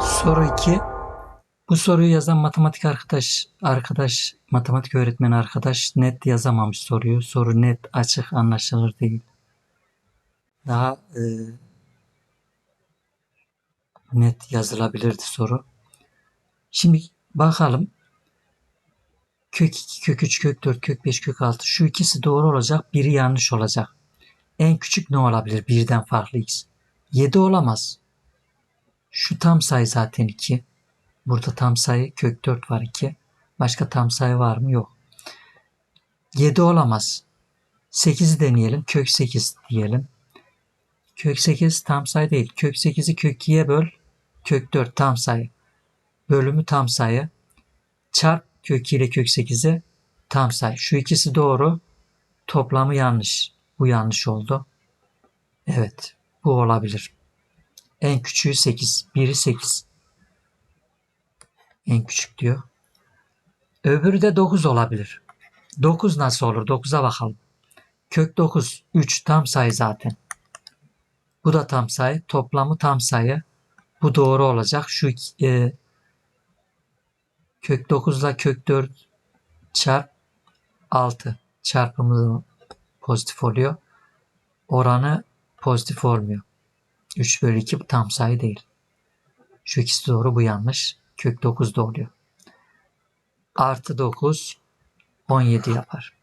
Soru 2. Bu soruyu yazan matematik arkadaş, arkadaş, matematik öğretmeni arkadaş net yazamamış soruyu. Soru net, açık, anlaşılır değil. Daha e, net yazılabilirdi soru. Şimdi bakalım. Kök 2, kök 3, kök 4, kök 5, kök 6. Şu ikisi doğru olacak, biri yanlış olacak. En küçük ne olabilir? Birden farklı x. 7 olamaz. Şu tam sayı zaten 2. Burada tam sayı kök 4 var 2. Başka tam sayı var mı? Yok. 7 olamaz. 8'i deneyelim. Kök 8 diyelim. Kök 8 tam sayı değil. Kök 8'i kök 2'ye böl. Kök 4 tam sayı. Bölümü tam sayı. Çarp kök 2 ile kök 8'i tam sayı. Şu ikisi doğru. Toplamı yanlış. Bu yanlış oldu. Evet. Bu olabilir. En küçüğü 8. Biri 8. En küçük diyor. Öbürü de 9 olabilir. 9 nasıl olur? 9'a bakalım. Kök 9. 3 tam sayı zaten. Bu da tam sayı. Toplamı tam sayı. Bu doğru olacak. Şu e, kök 9 ile kök 4 çarp 6 çarpımı pozitif oluyor. Oranı pozitif olmuyor. 3 bölü 2 tam sayı değil. Şu ikisi doğru bu yanlış. Kök 9 da. Artı 9 17 yapar.